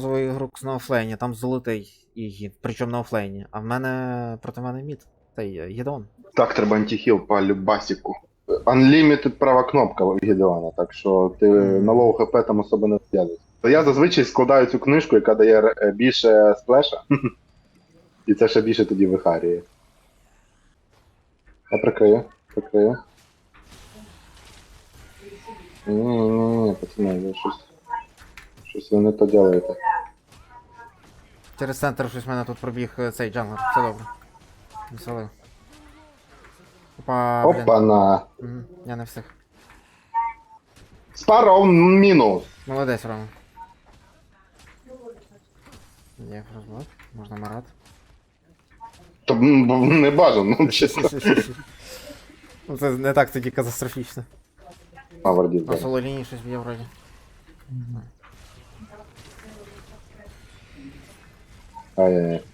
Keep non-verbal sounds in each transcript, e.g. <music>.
бронзовий ігрок на офлейні, там золотий Ігі, причому на офлейні. А в мене проти мене мід. Та й е, Так, треба антихіл по любасіку. Unlimited права кнопка в Гедеона, так що ти на лоу хп там особо не в'язуєш. То я зазвичай складаю цю книжку, яка дає е, більше сплеша. <laughs> І це ще більше тоді вихарює. Я прикрию, прикрию. Ні, ні, ні, пацани, ви щось. Щось ви не то ділаєте. Через центр щось в мене тут пробіг е, цей джанглер. Все добре. Веселив. Опа, блін. Опа на. Мгм, Я не встиг. Спаров мінус. Молодець, Рома. Є розблок, можна марат. То м, не бажано, <laughs> чесно. Ну це не так тоді катастрофічно. А, вардів, да. соло лінії щось б'є вроді. Ай-яй-яй.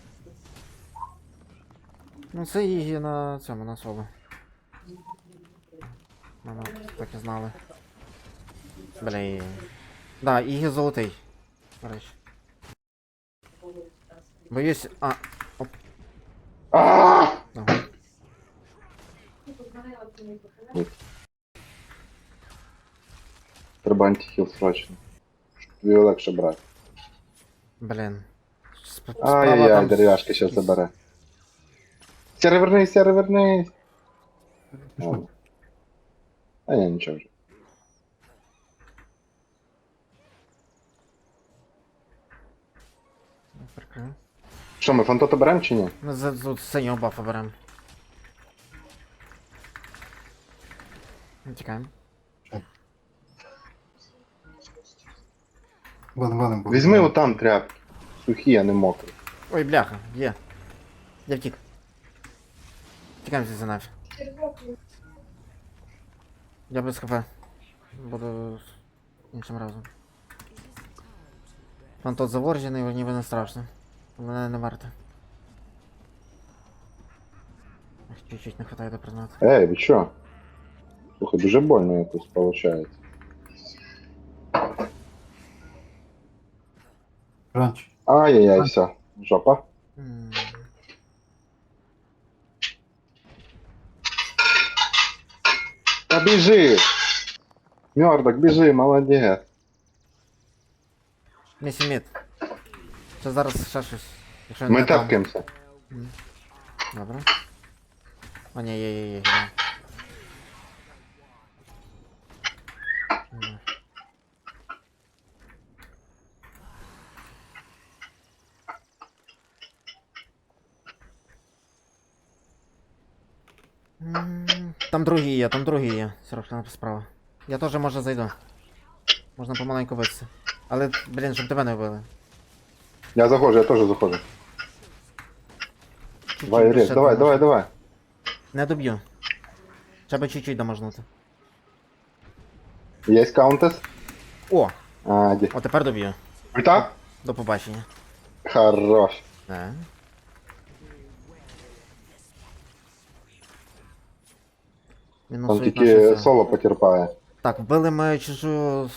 Ну це Ігі на цьому, на соло. Мама так і знали. Блін. Да, Ігі золотий. Речі. Боюсь. А, А! ага. Треба антихіл срочно. Щоб Тобі легше брати. Блін. Там. дерев'яшки ще забере. Сяре вернись, сяре вернись. А ні, нічого вже. Прикрию. Що, ми фантота беремо чи ні? Ми за тут синього бафа беремо. Тікаємо. Вон, вон, вон. Візьми отам тряпки. Сухі, а не мокрі. Ой, бляха, є. Я втік. Тікаємо звідси нафіг. Я без хп. Буду іншим разом. Фантот заворжений, ніби не страшно. Мене не варто. Ах, Чуть-чуть не хватає до признати. Ей, ви що? Слухай, дуже больно якось виходить. Ранч. Ай-яй-яй, все. Жопа. М, Та біжи! Мёрдок, біжи, молодець. Місі мід. Це зараз ще щось. Якщо я Ми не там. тепкаємося. Добре. О, ні, є, є, є, є. Там другі є, там другі є. Сорокна справа. Я теж може зайду. Можна помаленьку битися. Але, блін, щоб тебе не вбили. Я заходжу, я теж заходжу. Чуть-чуть Давай, Різ, давай, давай, давай. Не доб'ю. Треба чуть-чуть доможнути. Є каунтес? О! А, ді. О, тепер доб'ю. Ульта? До побачення. Хорош. Не. Там Мінусують тільки наше соло потерпає. Так, вбили ми чужу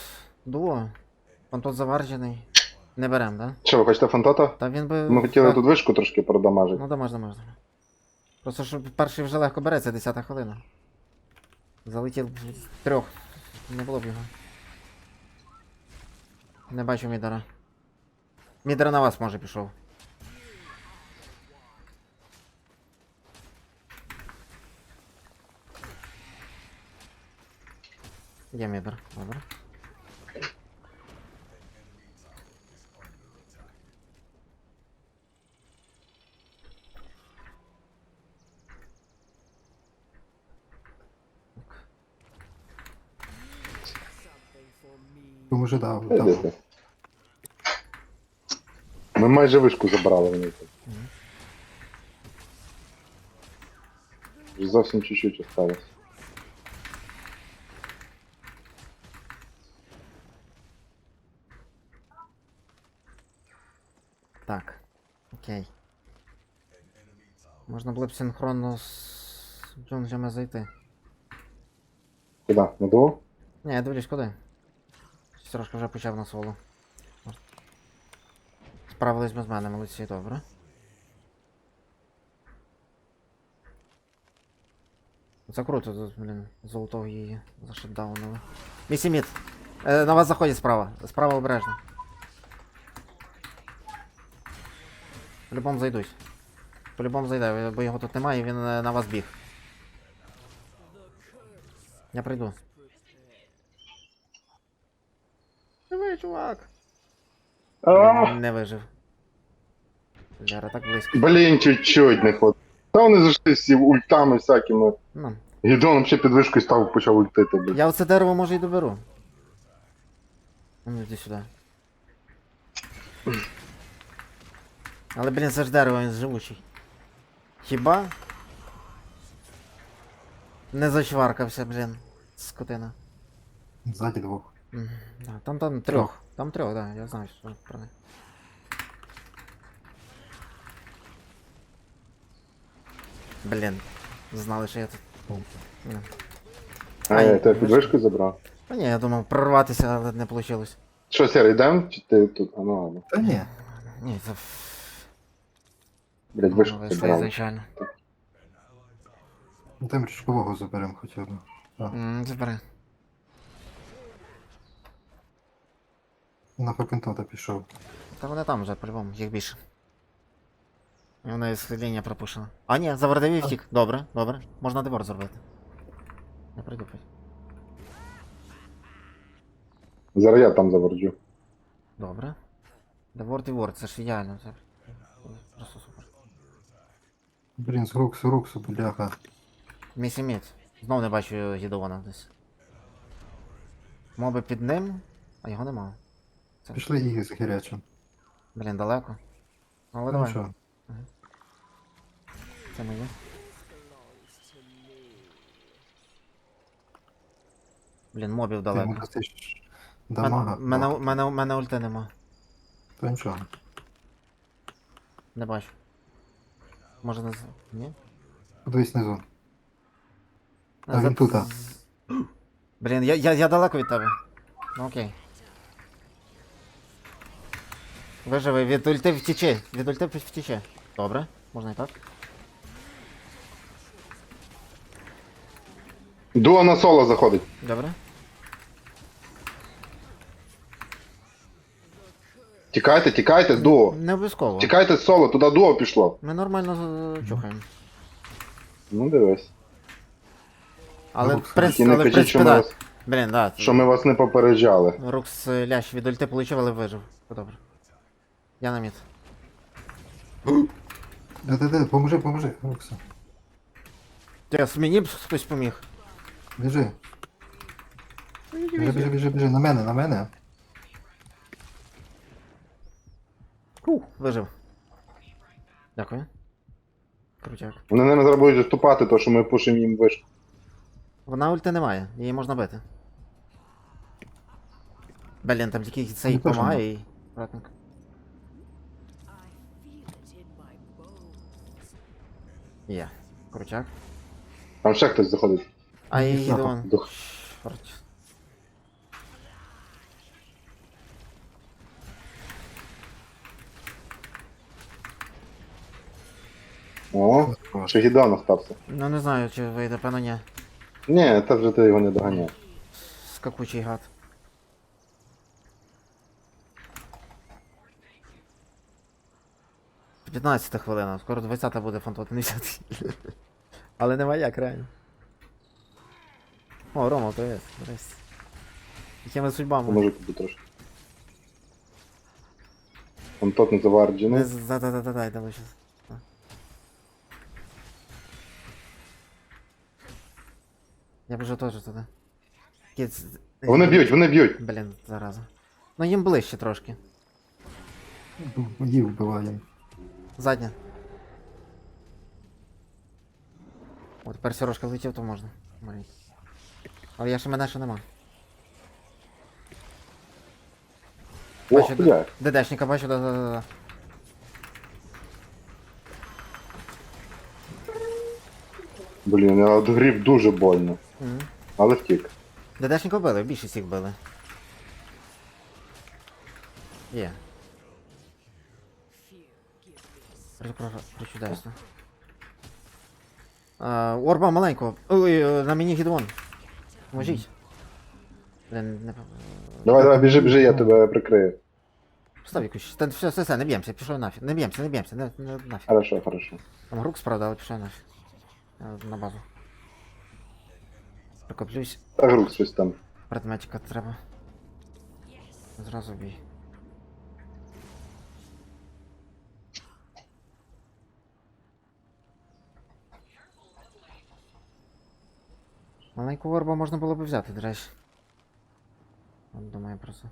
дуо. Понтот заваржений. Не берем, да? Що, ви хочете фантота? Та він би. Ми хотіли Так. тут вишку трошки продамажити. Ну да можна, можна. Просто що перший вже легко береться, 10 хвилина. Залетів з трьох. Не було б його. Не бачу мідера. Мідер на вас може пішов. Є мідер, добре. Тому що да, Де там. ти? Ми майже вишку забрали вони тут. Мгм. Вже Зовсім чуть-чуть осталось. Окей. Можна було б синхронно з джунглями зайти. Куди? На дуо? Ні, я дивлюсь куди. Трошки вже почав на соло. Вправились без мене, молодці, добре. Це круто, тут, блін, золотого її зашатдаунили. Місі мід. Е, на вас заходять справа. Справа обережно. По-любому зайдуть. По-любому зайде, бо його тут немає, він е, на вас біг. Я прийду. Диви, чувак. А, Не вижив. Ляра так близько. блін, чуть-чуть не хватить. Та вони зайшли всі ультами всякими. Ну, Гідон взагалі під вишкою став, почав ультити. блін. я оце дерево може і доберу. Ну, йди сюди. Але, блін, це ж дерево, він живучий. Хіба? Не зачваркався, блін. Скотина. Ззаді двох. Да, там там трьох. Там трьох, да, я знаю, що про них. Блін, знали, що я тут. Ну. А, я тебе під вишкою забрав. Та ні, я думав прорватися, але не вийшло. Що, Сера, йдемо? Чи ти тут? А ну ладно. Та ні. Ні, це Блять, вишку вийшло забрав. ізначально. Ну там річкового заберемо хоча б. М, Забери. На факентота пішов. Та вони там вже, по-любому, їх більше. І Вона із лінія пропущена. А ні, завердові втік. Добре, добре. Можна дебор зробити. Я прийду пить. Зараз я там заверджу. Добре. Деворд і ворд, це ж ідеально. Це. Блін, з Руксу, Руксу, бляха. Місі мід. Знов не бачу Гідована десь. Моби під ним, а його нема. Пішли їх з гарячим. Блін, далеко. Але Ну давай, що, це моє. Блін, мобів далеко. дамага. Мене, О, мене, мене ульти нема. То нічого. Не бачу. Може не. Ні? Подивись внизу. А він тут, Блін, я, я, я далеко від тебе. Ну окей. Виживи, від ульти втічи. Від ульти втічи. Добре, можна і так. Дуо на соло заходить. Добре. Тікайте, тікайте, дуо. Не обов'язково. Тікайте з соло, туди дуо пішло. Ми нормально з- чухаємо. Ну дивись. Але в принципі, але в кажіть, що ми, да. вас, Блін, да. що ми вас не попереджали. Рукс е, лящ від ульти получив, але вижив. Добре. Я на мід. Де-де-де, поможи, поможи, Руксу. Тес, мені б хтось поміг. Біжи. Біжи, біжи, біжи, біжи. На мене, на мене. Фу, вижив. Дякую. Крутяк. Вони не зараз будуть виступати, то що ми пушимо їм вишку. Вона ульти немає, її можна бити. Блін, там тільки цей Ну, помагає і. Ратник. Є. Крутяк. Там ще хтось заходить. А Гідеон. дух. Чорт. О, ще Гідон остався. Ну не знаю, чи вийде, певно ні. Ні, та вже ти його не доганяв. Скакучий гад. П'ятнадцята хвилина, скоро 20-та буде фантот 50. Але нема як, реально. О, Рома, привіт. Здрасте. Якими судьбами? Поможу тобі трошки. Там тот не заварджений. за да да Я біжу теж туди. Кіц... Вони б'ють, вони б'ють. Блін, зараза. Ну їм ближче трошки. Їх вбиваємо. Задня. О, тепер сірошка влетів, то можна. Марій. Але я ще мене ще нема. О, Бачу, бля. ДДшника бачу, да-да-да. Блін, я гріб дуже больно. Угу. Але втік. ДДшника били, більшість їх били. Є. Про- про- про чудесно. А, орба маленького. Ой, е, на мені гідвон. Поможіть. Блін, не... Давай, давай, біжи, біжи, я тебе прикрию. Став якусь. Та все, все, все, не б'ємося, пішов нафіг. Не б'ємося, не б'ємося, не, не нафіг. Хорошо, хорошо. Там грук справда, але пішов нафіг. Я на базу. Прикоплюсь. Та щось там. Предметика треба. Зразу бій. Маленьку орбу можна було б взяти, до речі. От Думаю про це.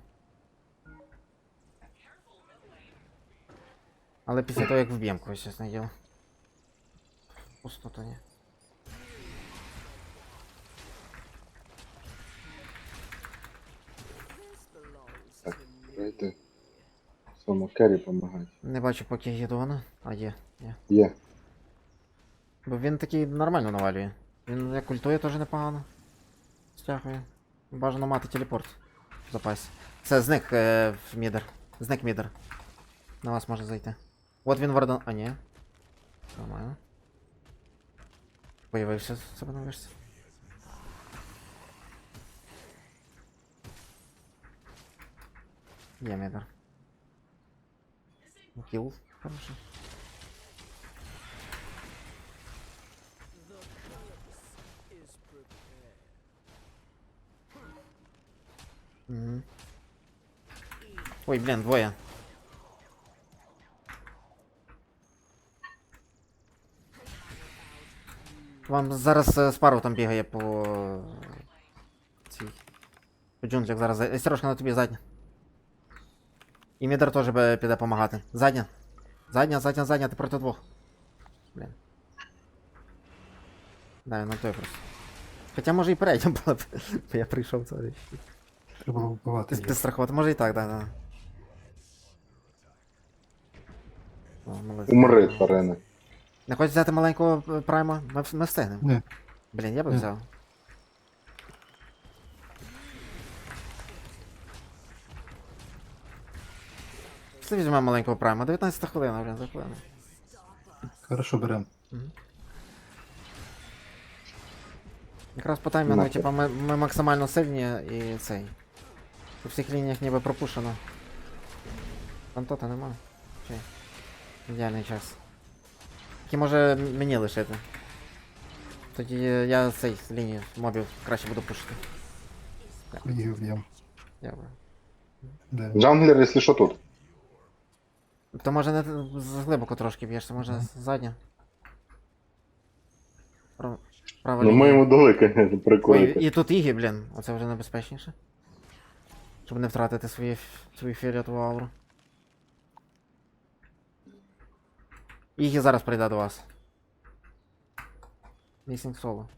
Але після того, як вб'єм когось, чесне діло. Пустоту ні. Давайте. Своєму керрі помагати. Не бачу поки Гедона. А є, є. Є. Бо він такий нормально навалює. Він як ультує теж непогано. Стягує. Бажано мати телепорт в запасі. Це зник е, в мідер. Зник мідер. На вас може зайти. От він вардан. А ні. Нормально. Появився себе на вишці. Є мідер. Кіл. Хорошо. Мгм. Ой, блін, двоє. Вам зараз е, спару там бігає по. е, Цій. По джунглях зараз. зай- Сережка на тобі задня. І Мідер теж піде помагати. Задня. Задня, задня, задня, ти проти двох. Блін. Да, ну той просто. Хоча може і передня була б, бо я прийшов це. Треба було вбивати. Підстрахувати, може і так, да, да. О, молодець. Умри, тварина. Не хочеш взяти маленького е, прайма? Ми, ми встигнемо. Ні. Блін, я би Ні. взяв. Пішли візьмемо маленького прайма. 19 хвилина, блін, за хвилину. Хорошо, берем. Якраз по таймінгу, Нахер. типа, ми, ми максимально сильні і цей. По всіх лініях ніби пропушено. Фантота нема. Чи? Ідеальний час. Який може м- мені лишити. Тоді я цей лінію мобів краще буду пушити. Їх вб'єм. Дякую. Де? Джанглер, якщо що тут. То може не глибоко трошки б'єшся, може задня. Прав... Права Ну ми йому дали, конечно, Ой, прикурити. і тут Ігі, блін, оце вже небезпечніше. Щоб не втратити свої, ф- свою фіолетову ауру. Ігі зараз прийде до вас. Місінг соло.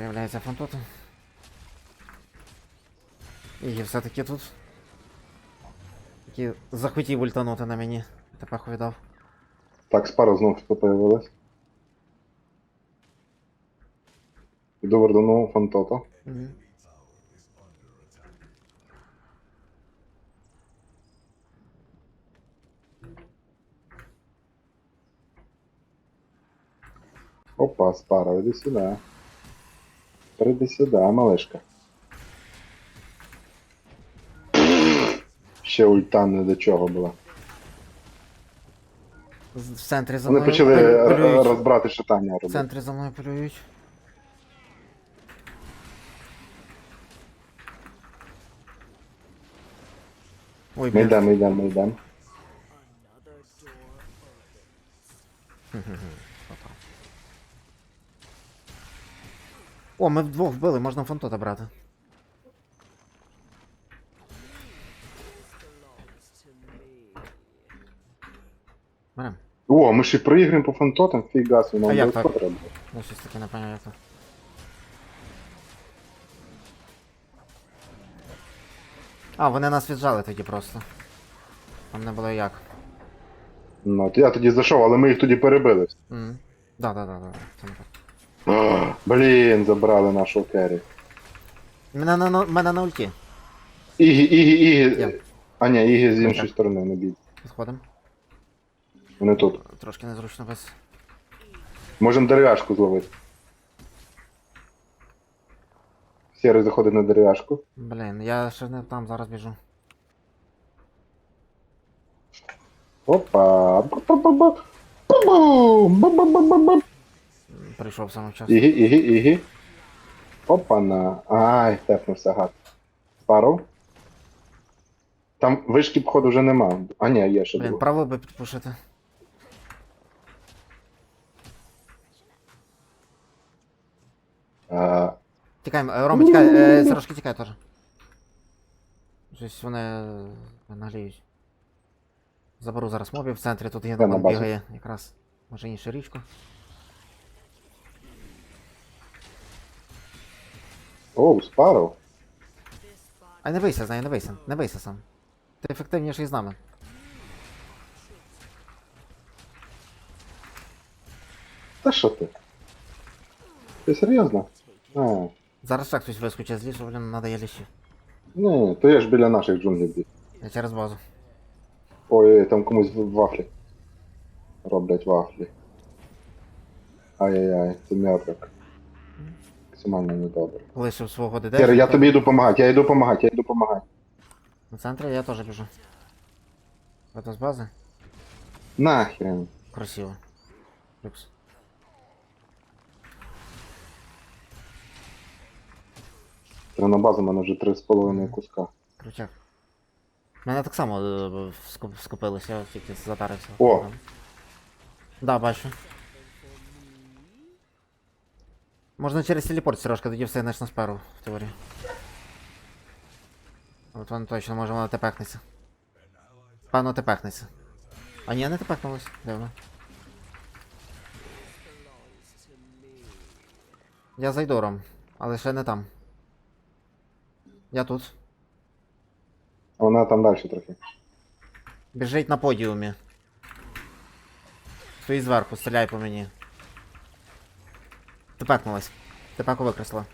Появляється фантота. Ігі все-таки тут. Такий захотів ультанути на мені. Тепеху віддав. Так, спара знов що появилась. Іду вердану фантота. Мгм. Опа, спара, іди сюди. Приди сюди, малишка. Ще ульта не до чого була. З- В центрі за Вони мною почали полю- е, полюють. розбрати шатання В робити. центрі за мною полюють. Ой, Ми блін. йдемо, ми йдемо, ми йдемо. О, ми вдвох вбили, можна фантота брати. Берем. О, ми ще проіграємо по фантотам, фігас, А нам як так? треба. Я щось таке не пам'ятаю. як то. А, вони нас віджали тоді просто. Там не було як. Ну, от я тоді зайшов, але ми їх тоді перебили. Мгм. Да, да, да, да. Це не так. А, Блін, забрали нашого керрі. Мене на, на, мене на ульті. Ігі, Ігі, Ігі. Я. А ні, Ігі з іншої сторони не бій. Підходимо. Вони тут. Трошки незручно без. Можемо дерев'яшку зловити. Сірий заходить на дерев'яшку. Блін, я ще не там зараз біжу. Опа. Ба-ба-ба-ба. Бу-бум. Ба-ба-ба-ба-ба. Прийшов саме час. Ігі, Ігі, Ігі. Опа-на. Ай, тепнувся гад. Спаров. Там вишки, походу, вже нема. А ні, є ще Блін, право би підпушити. Тікаємо, е, Рома, тікай, е, Сирошки тікай теж. Щось вони е, нагліють. Заберу зараз мобів в центрі, тут є на бігає якраз. Може іншу річку. Оу, спаров. А не бийся з нею, не бийся, не бийся сам. Ти ефективніший з нами. Та що ти? Ти серйозно? А, Зараз ще хтось вискочить з лісу, блін, надає лісі. ні, то я ж біля наших джунглів біг. Я через базу. Ой, там комусь вафлі. Роблять вафлі. Ай-яй-яй, це мертвик. Максимально недобре. Лишив свого ДД. Сєре, я тобі йду допомагати, я йду допомагати, я йду допомагати. На центрі я теж біжу. Это з бази? Нахрен. Красиво. Люкс. Треба на базу, в мене вже 3,5 куска. Крутяк. Мене так само е, скуп- скупилося, я тільки затарився. О! Да, бачу. Можна через телепорт, Сережка, тоді встигнеш на сперу, в теорії. От воно точно може воно тепехнеться. Певно тепехнеться. А ні, не тепехнулось, дивно. Я зайду Ром, але ще не там. Я тут. Вона там далі трохи. Біжить на подіумі. Стоїть зверху, стріляй по мені. Тепекнулась. Тепеку викреслила.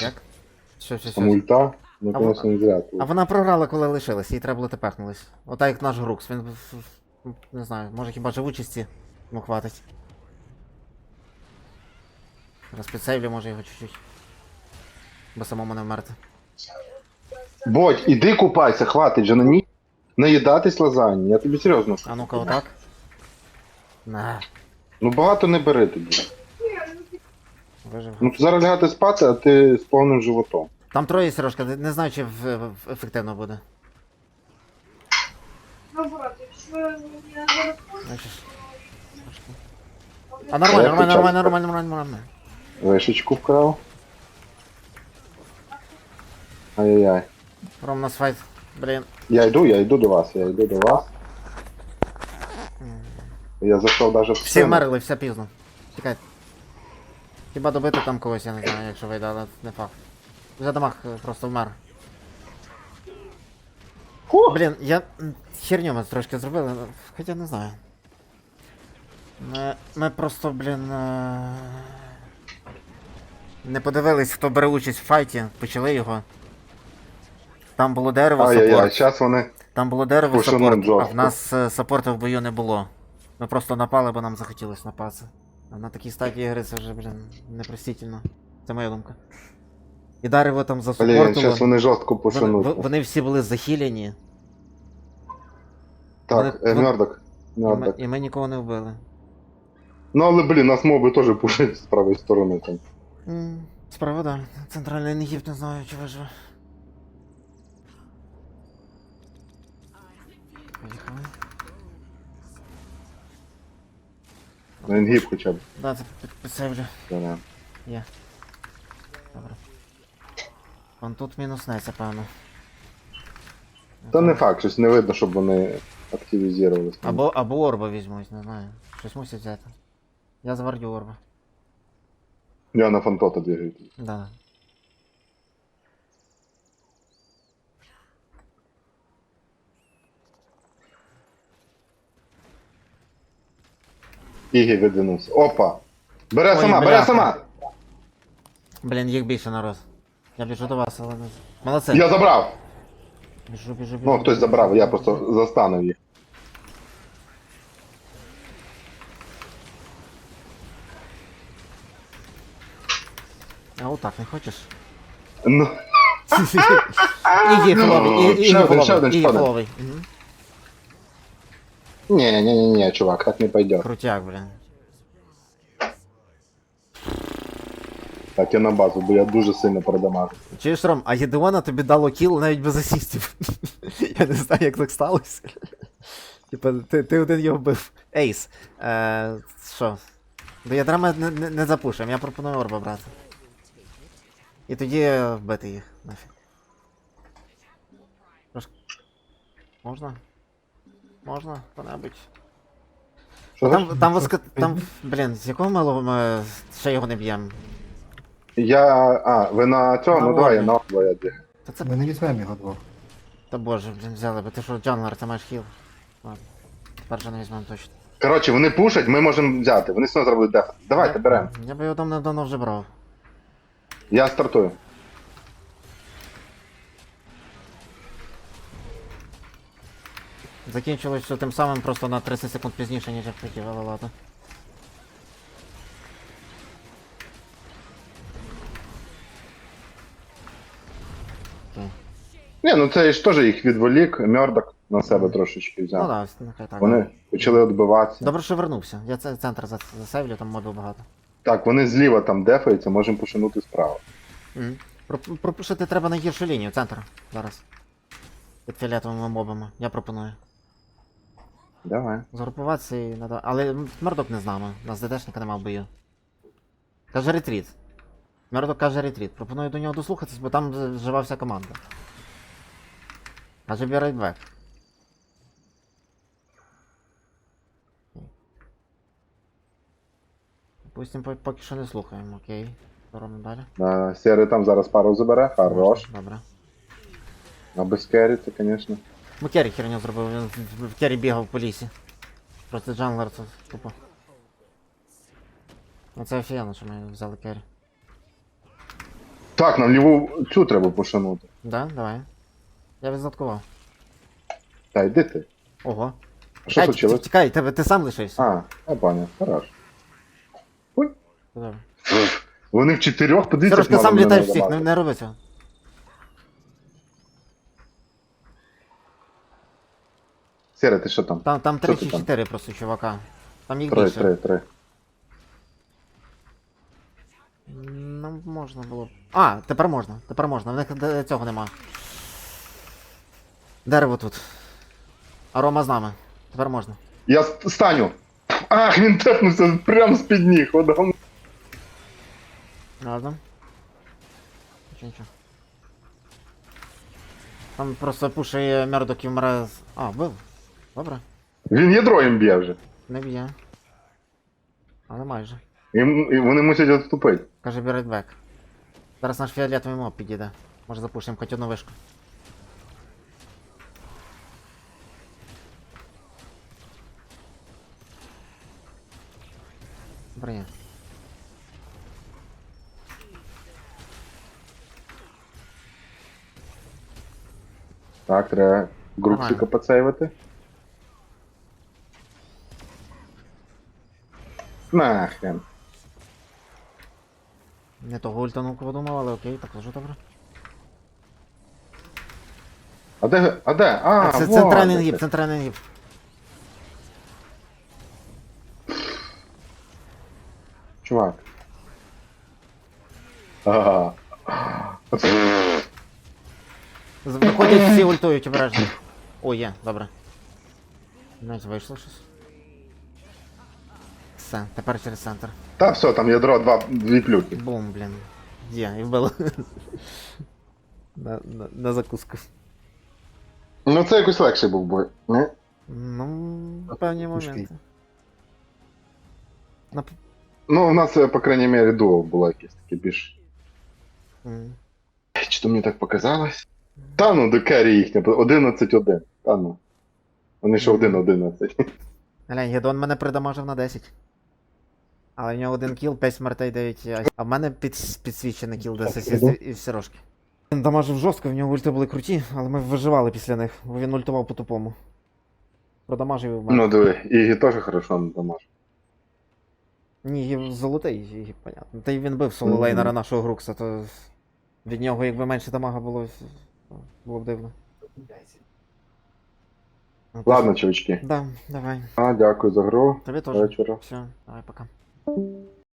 Як? Що, що, Там що? ульта, ну А конечно не зря. А вона програла, коли лишилась, їй треба було тепехнулась. Ота як наш Грукс, він в- в- не знаю, може хіба живучості йому хватить. Зараз підсейвлю, може його чуть-чуть. Бо самому не вмерти. Бодь, іди купайся, хватить же на ні. Наїдатись лазаньї, я тобі серйозно. А ну-ка, отак. На, Ну багато не бери тобі. Ну зараз лягати спати, а ти з повним животом. Там троє Сережка, не знаю, чи в, в- ефективно буде. Наоборот, якщо я зараз Бачиш? Трошки. А нормально, нормально, нормально, нормально, нормально, нормально. Вишечку вкрав. Ай-яй-яй. Ром, у нас файт. Блін. Я йду, я йду до вас, я йду до вас. Я зайшов даже в Всі сцену. вмерли, все пізно. Чекай. Хіба добити там когось, я не знаю, якщо вийде, але не факт. Вже дамаг е, просто вмер. О! Блін, я м, херню ми трошки зробили, ну, хоча не знаю. Ми, ми просто, блін. е, Не подивились, хто бере участь в файті, почали його. Там було дерево Ай-яй-яй, саппорт. зараз вони. Там було дерево Пушанув саппорт, а в нас е, саппорта в бою не було. Ми просто напали, бо нам захотілося напасти. А на такій стадії гри це вже, блін, непростительно. Це моя думка. І дерево там Блін, засупортило. зараз вони жорстко Вони, пошануть. в- вони всі були захилені, Так, вони- е, вони- Мёрдок. і ми, і ми нікого не вбили. Ну але блін, нас моби теж пушать з правої сторони там. М, Справа, да. Центральний Египт не знаю, чи виживе. Поїхали. На інгіб хоча б. Да, це це вже. Да-да. Є. Добре. Вон тут мінуснеться, певно. Та не факт, щось не видно, щоб вони активізувалися. Або, або орба візьмуть, не знаю. Щось мусять взяти. Я зварю орба. Я на фантота двигаю. Да. Ігі відвинувся. Опа! Бере Ой, сама, бере бляха. сама! Блін, їх більше народ. Я біжу до вас, але не. Молодці. Я забрав! Біжу, біжу, біжу. Ну, хтось забрав, я просто застанув їх. А отак не хочеш? Ну, Ігі фоловий, ще ігі один, ще один, фоловий, ігі фоловий. Мгм. Ні, чувак, так не пойдет. Крутяк, блін. Так, я на базу, бо я дуже сильно передамажу. Чуєш, Ром, а Єдеона тобі дало кіл навіть без асістів. <laughs> Я не знаю, як так сталося. <laughs> Типа, ти, ти один його вбив. Ейс. Е, що? До ядра ми не, не, не запушимо, я пропоную орба брати. І тоді вбити їх, нафіг. Можна? Можна? Що Там, там... там, воска... там, блін, з якого малого ми ще його не б'ємо? Я. А, ви на цього? На Ну давай, я на орбі я бігаю. Та це Ми не візьмемо його двох. Та боже, блін, взяли би. Ти що, джанглер, ти маєш хіл. Ладно. Тепер же не візьмемо точно. Коротше, вони пушать, ми можемо взяти. Вони все одно зробили деф. Давайте, беремо. Я би його давно давно вже брав. Я стартую. Закінчилось все тим самим просто на 30 секунд пізніше, ніж я хотів, але ладно. Ні, ну це ж теж їх відволік, Мьордок на себе трошечки Ну взяв. да, нехай так. Вони почали відбиватися. Добре, що вернувся. Я це центр за- засейвлю, там мобів багато. Так, вони зліва там дефаються, можемо пошинути справа. Мгм. Проп- Пропушити треба найгіршу лінію, центр. Зараз. Під фіолетовими мобами. Я пропоную. Давай. Згрупуватися і надо. Але Мердок не з нами. У нас ДДшника нема в бою. Каже ретріт. Мердок каже ретріт. Пропоную до нього дослухатись, бо там жива вся команда. Каже be right back. Допустим, поки що не слухаємо, окей. Робимо далі? А, Сєрий там зараз пару забере, хорош. Добре. А без керрі це, звісно. Ну Керрі херню зробив, він в- Керрі бігав по лісі. Просто джанглер це тупо. Ну це офігенно, що ми взяли Керрі. Так, нам ліву цю треба пошанути. Да, давай. Я відзнаткував. Та йди ти. Ого. А що Тікай, случилось? Тікай, тебе ти сам лишився. А, я понял, хорош. Ой. Добре. Вони в чотирьох, подивіться, Сережка, як сам мало мене всіх, не, не роби цього. Сєре, ти що там? Там, там Що 3 ти чи там? 4 просто чувака. Там їх Три, більше. три, три. Ну, можна було. б. А, тепер можна, тепер можна. В них д- цього нема. Дерево тут. А Рома з нами. Тепер можна. Я с- станю. Ах, він тепнувся прямо з-під ніг. Одам. Ладно. Нічого, нічого. Там просто пушає Мердок і з. А, вбив. Добре. Він ядро їм б'є вже. Не б'є. Але майже. Їм- І вони мусять відступити. Каже берет бек. Зараз наш фіолетовий моб підійде. Може запушимо хоч одну вишку. Добре є. Так, треба групсика Нормально. Нахрен. Не того ультанув, кого думав, але окей, так дуже добре. А де? А де? А, це вот центральний гіп, центральний гіп. Чувак. Ага. Виходять всі ультують обережно. О, є, добре. Навіть вийшло щось. Все, тепер через центр. Та все, там ядро два, дві плюхи. Бум, блін. Є, і вбило. на, на, на закуску. Ну це якось легший був бой. Не? Ну, в певні моменти. На... п- Ну, у нас, е, по крайній мірі, дуо було якесь таке більш. м. Чи то мені так показалось? Та ну, до керрі їхня, 11-1. Та ну. Вони ще 1-11. Глянь, Гедон мене придамажив на 10. Але в нього один кіл, 5 смертей, 9 яйць. А в мене під, підсвічений кіл, 10 Так, асист іду. і всі рожки. Він дамажив жорстко, в нього ульти були круті, але ми виживали після них, бо він ультував по тупому. Продамажив і в мене. Ну диви, Ігі теж хорошо домаш. Ні, Гі золотий, Гі, понятно. Та й він бив соло Мгм. лейнера нашого Грукса, то від нього якби менше дамага було, було б дивно. Ладно, чувачки. Да, давай. А, дякую за гру. Тобі теж. Вечора. Все, давай, пока. thank you